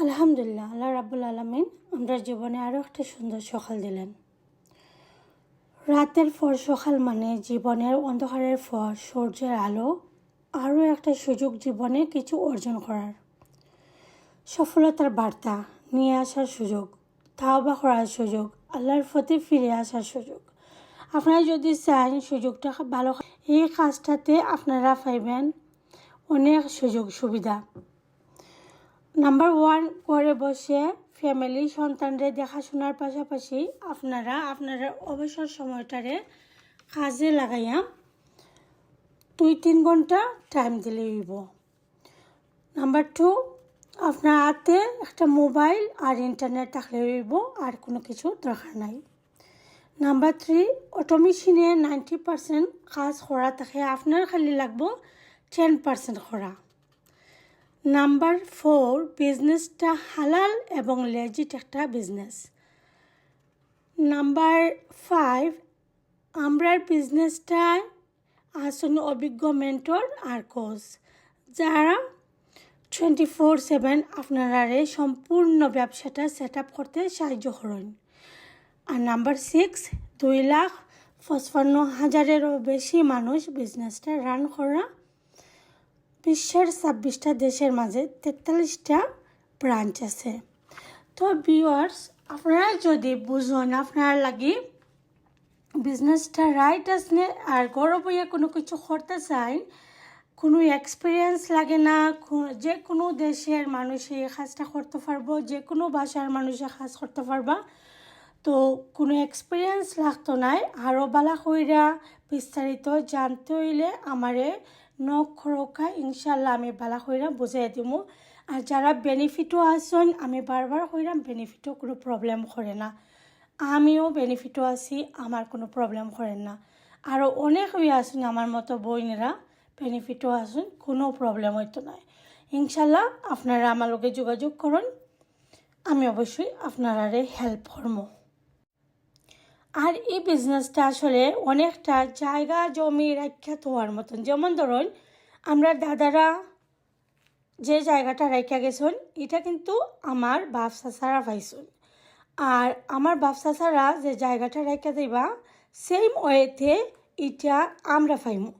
আলহামদুলিল্লাহ, আল্লাহ রাবুল আলমিন আমরা জীবনে আরও একটা সুন্দর সকাল দিলেন। রাতের পর সকাল মানে জীবনের অন্ধকারের পর সূর্যের আলো আরও একটা সুযোগ জীবনে কিছু অর্জন করার। সফলতার বার্তা, নিয়ে আসার সুযোগ, তাওবা করার সুযোগ, আল্লাহর প্রতি ফিরে আসার সুযোগ। আপনারা যদি চান সুযোগটা ভালো, এই কাজটাতে আপনারা পাইবেন অনেক সুযোগ সুবিধা। নাম্বার ওয়ান করে বসে ফ্যামিলি সন্তানদের দেখাশোনার পাশাপাশি আপনারা আপনারা অবসর সময়টারে কাজে লাগাইয়া দুই তিন ঘণ্টা টাইম দিলে হইব। নাম্বার টু আপনার হাতে একটা মোবাইল আর ইন্টারনেট থাকলে হইব, আর কোনো কিছু দরকার নাই। নাম্বার থ্রি অটোমেশিনে নাইনটি পার্সেন্ট কাজ করা থাকে, আপনার খালি লাগবো টেন পার্সেন্ট করা। নাম্বার ফোর, বিজনেসটা হালাল এবং লেজিট একটা বিজনেস। নাম্বার ফাইভ, আমরার বিজনেসটায় আসুন অভিজ্ঞ মেন্টর আর কোচ, যারা টোয়েন্টি ফোর সেভেন আপনারা সম্পূর্ণ ব্যবসাটা সেট আপ করতে সাহায্য করেন। আর নাম্বার সিক্স, দুই লাখ পঁচপান্ন হাজারেরও বেশি মানুষ বিজনেসটা রান করা বিশ্বের ছাব্বিশটা দেশের মাঝে তেতাল্লিশটা ব্রাঞ্চ আছে। তো ভিউয়ার্স আপনারা যদি বুঝুন, আপনার লাগি বিজনেসটা রাইট আসলে আর গরব হইয়া কোনো কিছু করতে চাই কোনো এক্সপিরিয়েন্স লাগে না যে কোনো দেশের মানুষে কাজটা করতে পারব, যে কোনো ভাষার মানুষে কাজ করতে পারবা। তো কোনো এক্সপিরিয়েন্স লাগতো নাই আরও বালা কইরা বিস্তারিত জানতে হইলে আমারে নখ খরকা ইনশাল্লাহ আমি বালা কইরা বুঝাই দিব আর যারা বেনিফিটও আসন আমি বারবার কইরাম বেনিফিটও কোনো প্রবলেম করে না। আমিও বেনিফিটও আছি, আমার কোনো প্রবলেম করেন না। আরও অনেক হয়ে আসুন আমার মতো বইনেরা বেনিফিটও আসুন কোনো প্রবলেম হইতো নয় ইনশাল্লাহ আপনারা আমার লোকে যোগাযোগ করুন, আমি অবশ্যই আপনারারে হেল্প করব আর এই বিজনেসটা আসলে অনেকটা জায়গা জমি রাখা হওয়ার মতন। যেমন ধরুন, আমরা দাদারা যে জায়গাটা রাখা গেছেন, এটা কিন্তু আমার বাপ চাচারা পাইছুন। আর আমার বাপ চাচারা যে জায়গাটা রাখা দিবা সেম ওয়েতে এটা আমরা পাইমু।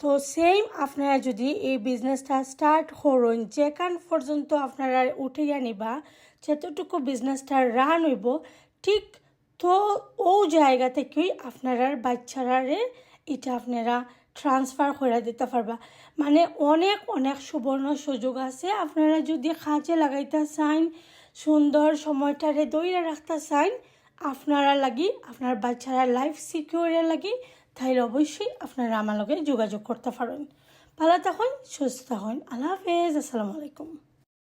তো সেম আপনারা যদি এই বিজনেসটা স্টার্ট করুন, যেখান পর্যন্ত আপনারা উঠে নিবা, যতটুকু বিজনেসটা রান হইব, ঠিক তো ও জায়গা থেকেই আপনারা বাচ্চারারে এটা আপনারা ট্রান্সফার করে দিতে পারবা। মানে অনেক অনেক সুবর্ণ সুযোগ আছে। আপনারা যদি কাজে লাগাইতে চান, সুন্দর সময়টারে দইরা রাখতে চান, আপনারা লাগি, আপনার বাচ্চারা লাইফ সিকিউরের লাগি, তাইলে অবশ্যই আপনারা আমার লগে যোগাযোগ করতে পারেন। ভালো থাকুন, সুস্থ হন আল্লাহ হাফেজ, আসসালামু আলাইকুম।